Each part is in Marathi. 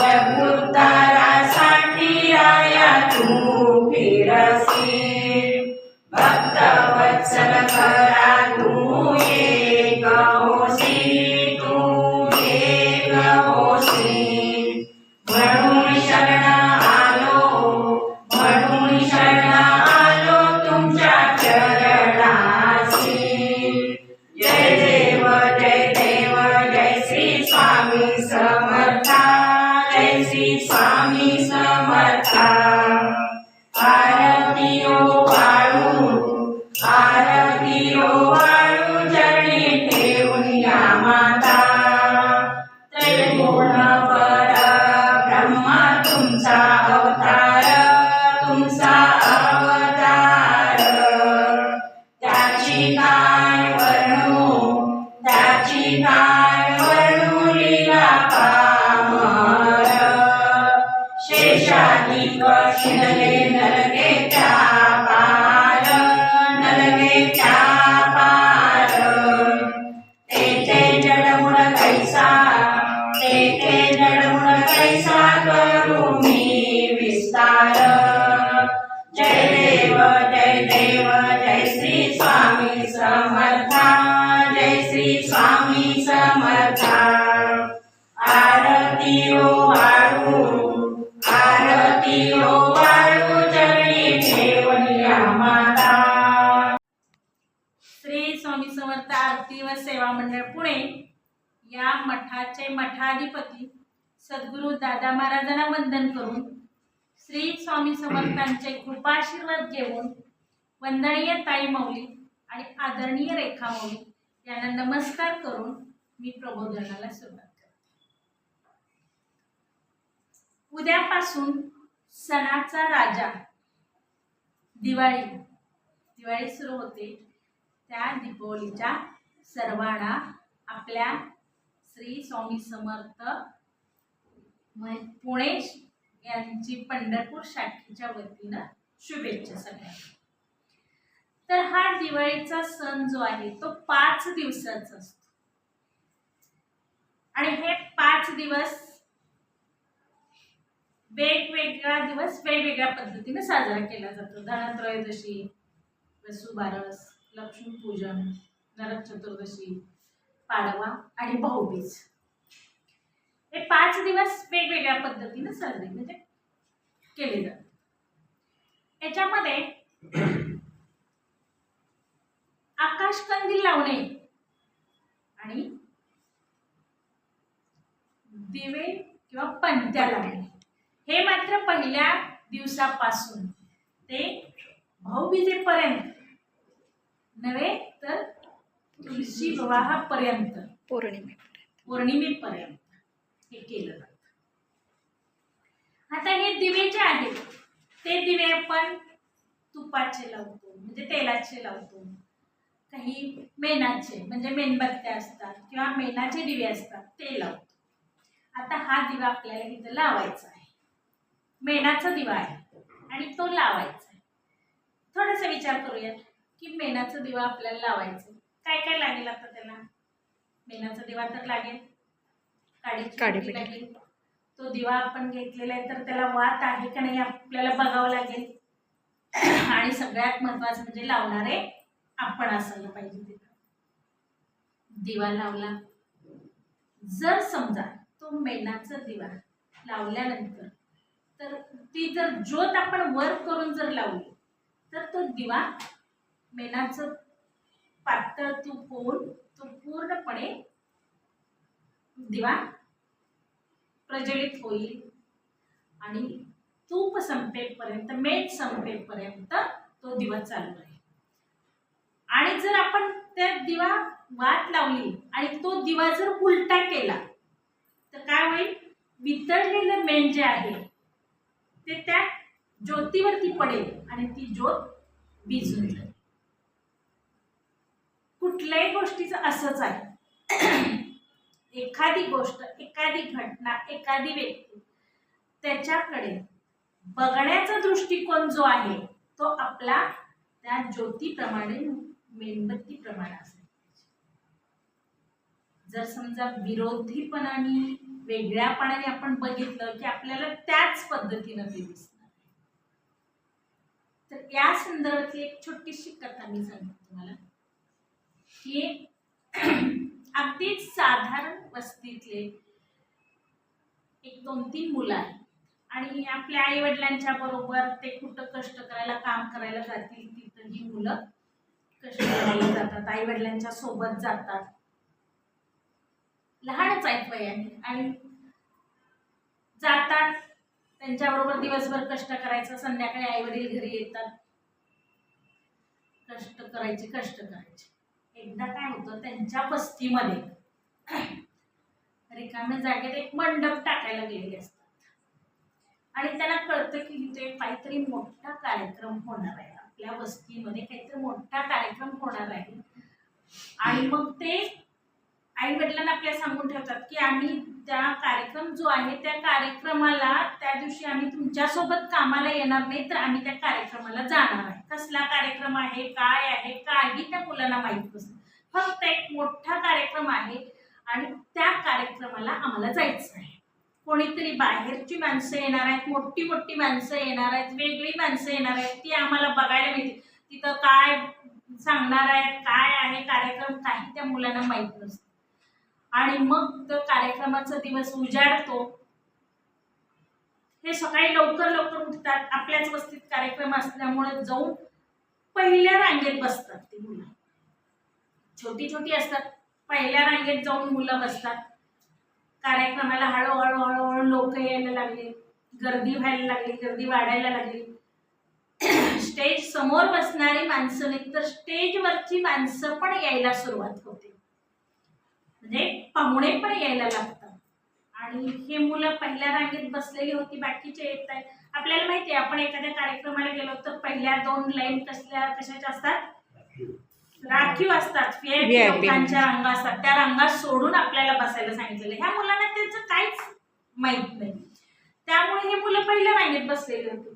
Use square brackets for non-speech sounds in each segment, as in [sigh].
That या मठाचे मठाधिपती सद्गुरू दादा महाराजांना वंदन करून श्री स्वामी समर्थांचे कृपाशीर्वाद घेऊन वंदनीय ताई मौली आणि आदरणीय रेखा मौली यांना नमस्कार करून मी प्रबोधनाला सुरुवात करते. उद्यापासून सणाचा राजा दिवाळी. दिवाळी सुरू होते. त्या दीपावलीच्या सर्वांना आपल्या श्री स्वामी समर्थ पुणे यांची पंढरपूर शाखेच्या वतीनं शुभेच्छा सगळ्यांना. तर हा दिवाळीचा सण जो आहे तो पाच दिवसाचा असतो. आणि हे पाच दिवस वेगवेगळा दिवस वेगवेगळ्या पद्धतीने साजरा केला जातो. धनत्रयोदशी वसुबारस लक्ष्मीपूजन नरक चतुर्दशी पाडवा आणि भाऊबीज. हे पाच दिवस वेगवेगळ्या पद्धतीने साजरे म्हणजे केले जातात. याच्यामध्ये आकाशकंदील लावणे आणि दिवे किंवा पंत्या लावणे. हे मात्र पहिल्या दिवसापासून. ते भाऊबीजेपर्यंत. नव्हे तर तुळशी विवाहापर्यंत पौर्णिमे पौर्णिमेपर्यंत. हे केलं जातं. आता हे दिवे जे आहेत ते दिवे आपण तुपाचे लावतो म्हणजे तेलाचे लावतो. काही मेणाचे म्हणजे मेणबत्त्या असतात किंवा मेणाचे दिवे असतात ते लावतो. आता हा दिवा आपल्याला इथं लावायचा आहे. मेणाचा दिवा आहे आणि तो लावायचा आहे. थोडासा विचार करूया की मेणाचा दिवा आपल्याला लावायचा काय काय लागेल आता त्याला? मेणाचा दिवा तर लागेल. पेटी लागेल. तो दिवा आपण घेतलेला आहे तर त्याला वात आहे का नाही आपल्याला बघावं लागेल. आणि सगळ्यात महत्वाचं म्हणजे लावणारे आपण असायला पाहिजे तिथं. दिवा लावला. जर समजा तो मेणाचा दिवा लावल्यानंतर तर ती जर ज्योत आपण वर करून जर लावली तर तो दिवा मेणाचं पातळ तूप होऊन तो पूर्णपणे दिवा प्रज्वलित होईल. आणि तूप संपेपर्यंत मेण संपेपर्यंत तो दिवा चालू राहील आणि जर आपण त्या दिवा वात लावली आणि तो दिवा जर उलटा केला तर काय होईल? वितळलेलं मेण जे आहे ते त्या ज्योतीवरती पडेल आणि ती ज्योत भिजून जाईल. कुठल्याही गोष्टीचं असंच आहे. एखादी गोष्ट एखादी घटना एखादी व्यक्ती त्याच्याकडे बघण्याचा दृष्टिकोन जो आहे तो आपला त्या ज्योतीप्रमाणे मेणबत्तीप्रमाणे असेल जर समजा विरोधीपणाने वेगळ्यापणाने आपण बघितलं की आपल्याला त्याच पद्धतीनं ते दिसणार तर या संदर्भातली एक छोटीशी कथा मी सांगते तुम्हाला. हे [clears throat] अगदीच साधारण वस्तीतले एक दोन तीन मुलं आहेत. आणि आपल्या आई वडिलांच्या बरोबर ते कुठं कष्ट करायला काम करायला जातील तिथं ही मुलं कष्ट करायला जातात आई वडिलांच्या सोबत जातात. लहानच आहेत वयाने. आणि जातात त्यांच्याबरोबर दिवसभर कष्ट करायचं संध्याकाळी आई वडील घरी येतात. कष्ट करायचे कष्ट करायचे. एकदा काय होतं त्यांच्या वस्तीमध्ये रिकाम्या जागेत एक मंडप टाकायला गेलेले असतात. आणि त्यांना कळतं की इथे काहीतरी मोठा कार्यक्रम होणार आहे. आपल्या वस्तीमध्ये काहीतरी मोठा कार्यक्रम होणार आहे. आणि मग ते आई वडिलांना आपल्या सांगून ठेवतात की आम्ही त्या कार्यक्रम जो आहे त्या कार्यक्रमाला त्या दिवशी आम्ही तुमच्यासोबत कामाला येणार नाही तर आम्ही त्या कार्यक्रमाला जाणार आहे. कसला कार्यक्रम आहे काय आहे काही त्या मुलांना माहीत नसतं. फक्त एक मोठा कार्यक्रम आहे आणि त्या कार्यक्रमाला आम्हाला जायचं आहे. कोणीतरी बाहेरची माणसं येणार आहेत मोठी मोठी माणसं येणार आहेत वेगळी माणसं येणार आहेत ती आम्हाला बघायला मिळते तिथं काय सांगणार आहेत काय आहे कार्यक्रम काही त्या मुलांना माहीत नसतं. आणि मग तो कार्यक्रमाचा दिवस उजाडतो. हे सकाळी लवकर लवकर उठतात. आपल्याच वस्तीत कार्यक्रम असल्यामुळे जाऊन पहिल्या रांगेत बसतात ती मुलं. छोटी छोटी असतात. पहिल्या रांगेत जाऊन मुलं बसतात. कार्यक्रमाला हळूहळू हळूहळू लोक यायला लागले. गर्दी व्हायला लागली गर्दी वाढायला लागली. स्टेज समोर बसणारी माणसं नाही तर स्टेजवरची माणसं पण यायला सुरुवात होते. म्हणजे पाहुणे पण यायला लागतात. आणि हे मुलं पहिल्या रांगेत बसलेली होती बाकीचे येत आहेत आपल्याला माहिती आहे आपण एखाद्या कार्यक्रमाला गेलो तर पहिल्या दोन लाईन कसल्या कशाच्या असतात? राखीव असतात. लोकांच्या रांगा असतात. त्या रांगा सोडून आपल्याला बसायला सांगितलेलं. ह्या मुलांना त्याचं काहीच माहीत नाही. त्यामुळे हे मुलं पहिल्या रांगेत बसलेली होती.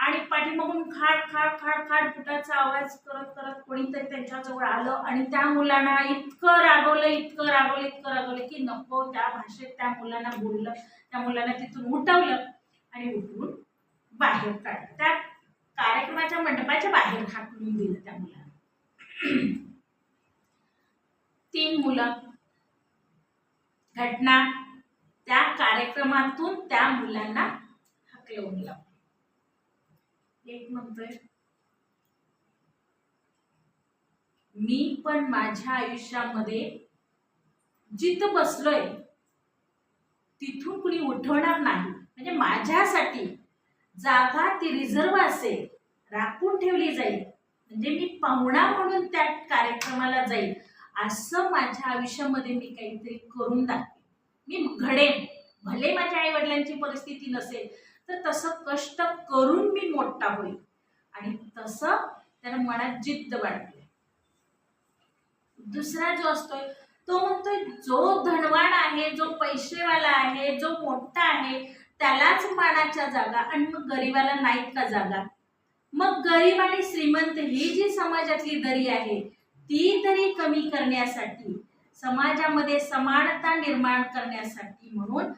आणि पाठीमागून खाड खाड खाड खाड फुटाचा आवाज करत करत कोणीतरी त्यांच्याजवळ आलं आणि त्या मुलांना इतकं रागवलं इतकं रागवलं इतकं रागवलं की नको त्या भाषेत त्या मुलांना बोललं त्या मुलांना तिथून उठवलं आणि उठवून बाहेर काढलं. त्या कार्यक्रमाच्या मंडपाच्या बाहेर हाकलून दिलं त्या मुलांना. [clears throat] तीन मुलं. घटना त्या कार्यक्रमातून त्या मुलांना हकलवून लावलं. एक म्हणतोय. मी पण माझ्या आयुष्यामध्ये जिथं बसलोय तिथून कुणी उठवणार नाही. म्हणजे माझ्यासाठी जागा ती रिझर्व असेल राखून ठेवली जाईल. म्हणजे मी पाहुणा म्हणून त्या कार्यक्रमाला जाईल. असं माझ्या आयुष्यामध्ये मी काहीतरी करून दाखवेन. मी घडेन. भले माझ्या आई वडिलांची परिस्थिती नसेल तर तसं कष्ट करून मी मोठा होईल. आणि तसं त्याला मनात जिद्द वाटते. दुसरा जो असतोय तो म्हणतोय जो धनवान आहे जो पैसेवाला आहे जो मोठा आहे त्यालाच मानाच्या जागा आणि मग गरिबाला नाहीत का जागा? मग गरीब आणि श्रीमंत ही जी समाजातली दरी आहे ती दरी कमी करण्यासाठी समाजामध्ये समानता निर्माण करण्यासाठी म्हणून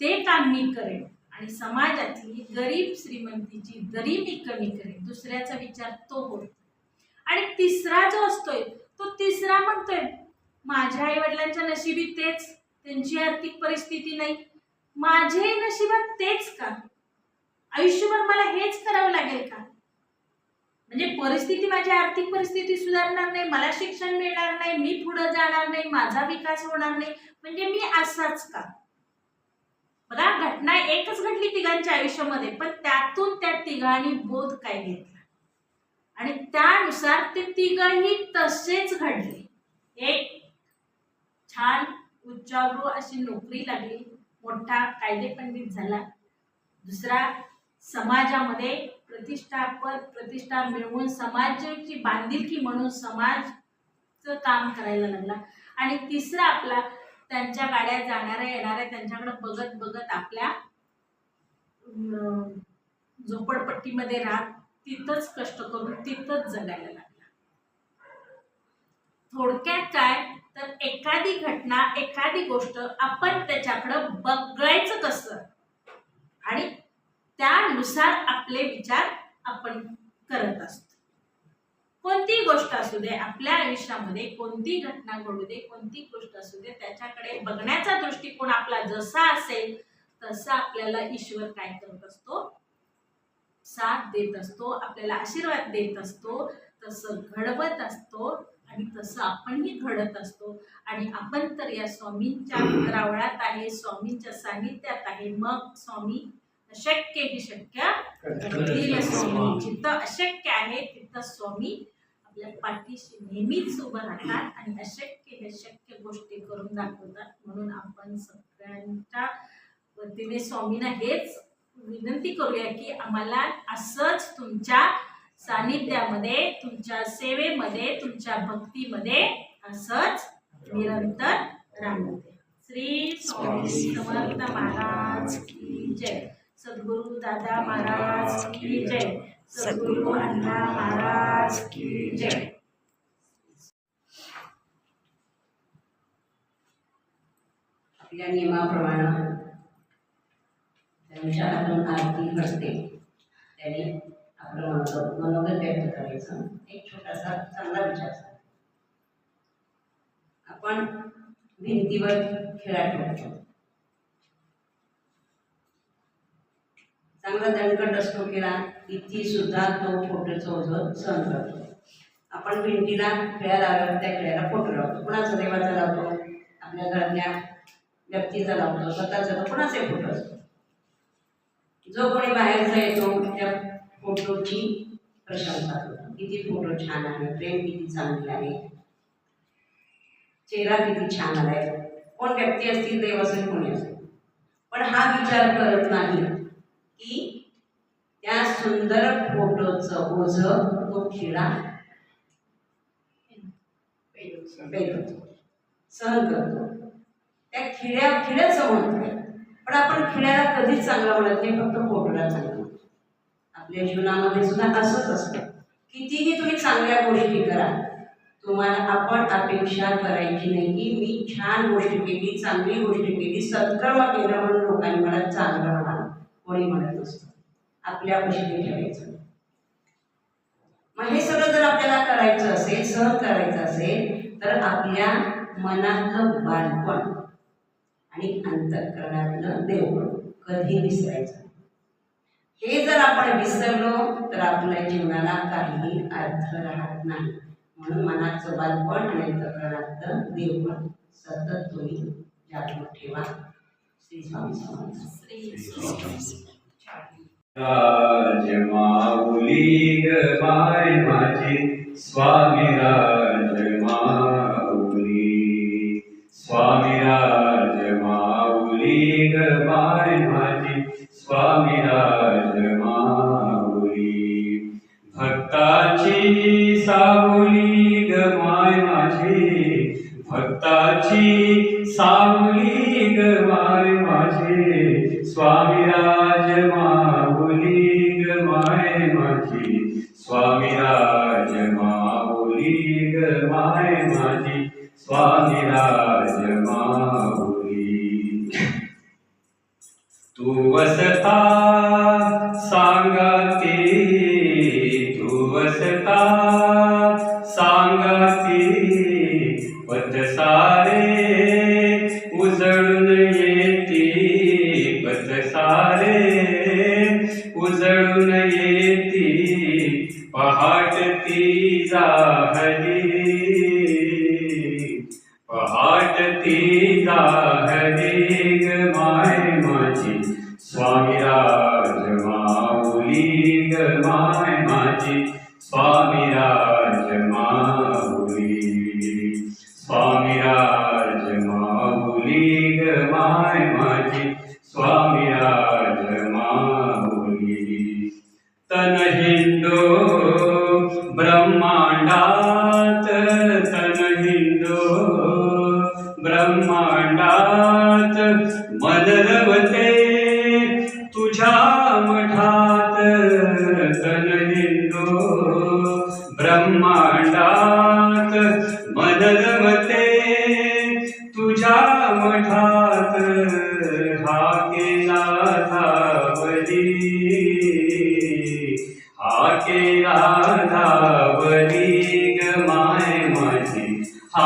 ते काम मी करेन. आणि समाजातली गरीब श्रीमंतीची दरी मी कमी करेन दुसऱ्याचा विचार तो होतो आणि तिसरा जो असतोय तो तिसरा म्हणतोय माझ्या आई वडिलांच्या नशिबी तेच त्यांची आर्थिक परिस्थिती नाही. माझे नशिबात तेच का? आयुष्यभर मला हेच करावं लागेल का? म्हणजे परिस्थिती माझी आर्थिक परिस्थिती सुधारणार नाही मला शिक्षण मिळणार नाही मी पुढे जाणार नाही माझा विकास होणार नाही. म्हणजे मी असाच का? बघा घटना एकच घडली तिघांच्या आयुष्यामध्ये पण त्यातून त्या तिघांनी बोध काय घेतला? आणि त्यानुसार ते तिघही तसेच घडले. एक छान उच्चारू अशी नोकरी लागली मोठा कायदे पंडित झाला. दुसरा समाजामध्ये प्रतिष्ठापद प्रतिष्ठा मिळवून समाजाची बांधिलकी म्हणून समाजचं काम करायला लागला. आणि तिसरा आपला त्यांच्या गाड्या जाणाऱ्या येणाऱ्या त्यांच्याकडे बघत बघत आपल्या झोपडपट्टीमध्ये राहत तिथंच कष्ट करून तिथंच जगायला लागला. थोडक्यात काय? तर एखादी घटना एखादी गोष्ट आपण त्याच्याकडं बघायचं कसं? आणि त्यानुसार आपले विचार आपण करत असतो. कोणती गोष्ट असू दे आपल्या आयुष्यामध्ये कोणती घटना घडू दे कोणती गोष्ट असू दे त्याच्याकडे बघण्याचा दृष्टिकोन आपला जसा असेल तसा आपल्याला ईश्वर काय करत असतो? साथ देत असतो आपल्याला आशीर्वाद देत असतो तसं घडवत असतो आणि तसं आपणही घडत असतो. आणि आपण तर या स्वामींच्या रावळात आहे स्वामींच्या सानिध्यात आहे. मग स्वामी अशक्य ही शक्य? स्वामी जिथं अशक्य आहे तिथं स्वामी आपल्या पाठीशी नेहमीच उभं राहतात आणि अशक्य हे शक्य गोष्टी करून दाखवतात. म्हणून आपण सगळ्यांच्या वतीने स्वामींना हेच विनंती करूया की आम्हाला असंच तुमच्या सानिध्यामध्ये तुमच्या सेवेमध्ये तुमच्या भक्तीमध्ये असंच निरंतर राहू श्री स्वामी समर्थ महाराज की जय. सद्गुरु दादा महाराज की जय. सद्गुरु अण्णा महाराज की जय. आपल्या नियमाप्रमाणे त्यांच्या हातून आरती घडते त्याने आपलं मनोगत मनोगत व्यक्त करायचं. एक छोटासा चांगला विचार आपण भिंतीवर खेळा ठेवतो चांगला दणकट असतो खेळा किती सुद्धा तो फोटोचं ओझं सहन करतो आपण भिंतीला खेळा लावल्यावर त्या खेळाला फोटो लावतो. कुणाचा देवाचा लावतो? आपल्या घरातल्या व्यक्तीचा लावतो. स्वतःचा कुणाचे फोटो असतो जो कोणी बाहेरचा येतो त्या फोटोची प्रशंसा करतो. किती फोटो छान आहे प्रेम किती चांगली आहे. चेहरा किती छान आलाय. कोण व्यक्ती असतील देव असेल कोणी असेल. पण हा विचार करत नाही. सुंदर फोटोचं ओझ तो खिळा. सहन करतो. त्या खिळ्या खिळ्याचं म्हणतोय. पण आपण खिळ्याला कधीच चांगलं म्हणत नाही फक्त फोटोला चांगलं म्हणतो. आपल्या जीवनामध्ये सुद्धा असंच असतं. कितीही तुम्ही चांगल्या गोष्टी करा तुम्हाला आपण अपेक्षा करायची नाही की मी छान गोष्ट केली चांगली गोष्ट केली सत्कर्म केलं म्हणून लोकांनी मला चांगलं म्हणालं कोणी म्हणत नसतं. आपल्या गोष्टी ठेवायचं. मग हे सगळं जर आपल्याला करायचं असेल सहन करायचं असेल तर आपल्या मनातलं बालपण आणि अंतकरणातलं देवपण कधी विसरायचं? हे जर आपण विसरलो तर आपल्या जीवनाला काही अर्थ राहत नाही. म्हणून मनाचं बालपण आणि अंतकरणातलं देवपण सतत तुम्ही जागृत ठेवा. श्री स्वामी स्वामी श्री स्वामी राज माऊली ग माय माझी स्वामी राज माऊली स्वामी राज माऊली ग माय माझी स्वामी राज माऊली भक्ताची सावली ग माय माझी भक्ताची सावली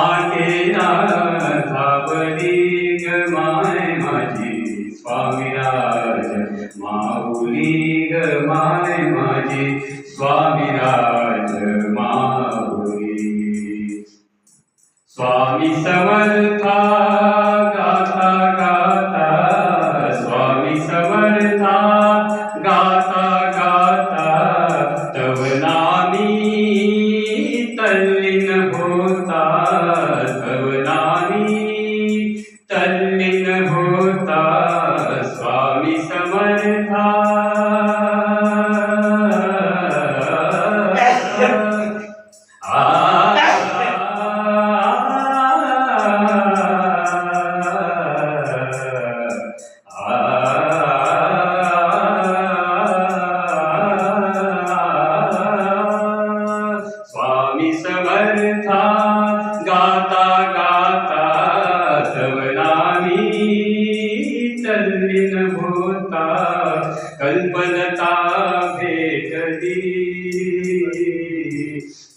हा धावली ग माय माझी. स्वामी राज माऊली ग माय माझी. स्वामी राज माऊली. स्वामी सवल कल्पलता भेटली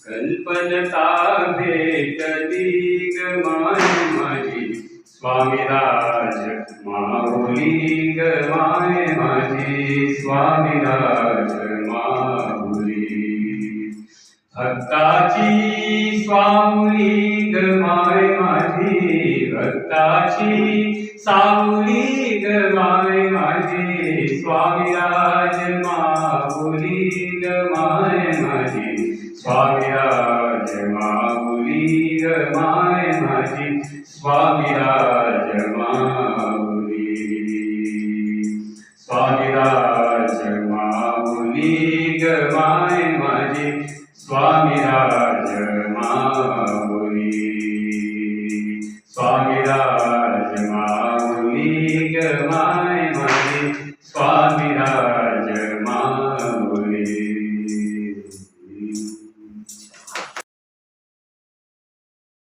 कल्पलता भेटली गमाय माय माझी. स्वामीराज माऊली गमाय माय माझी. स्वामीराज माऊली भक्ताची स्वामी गमाय माझी भक्ताची सावली ग माझे माझी स्वामीराज माऊली ग माझे माझी स्वामीराज माऊली ग माय माझी स्वामीराज माऊली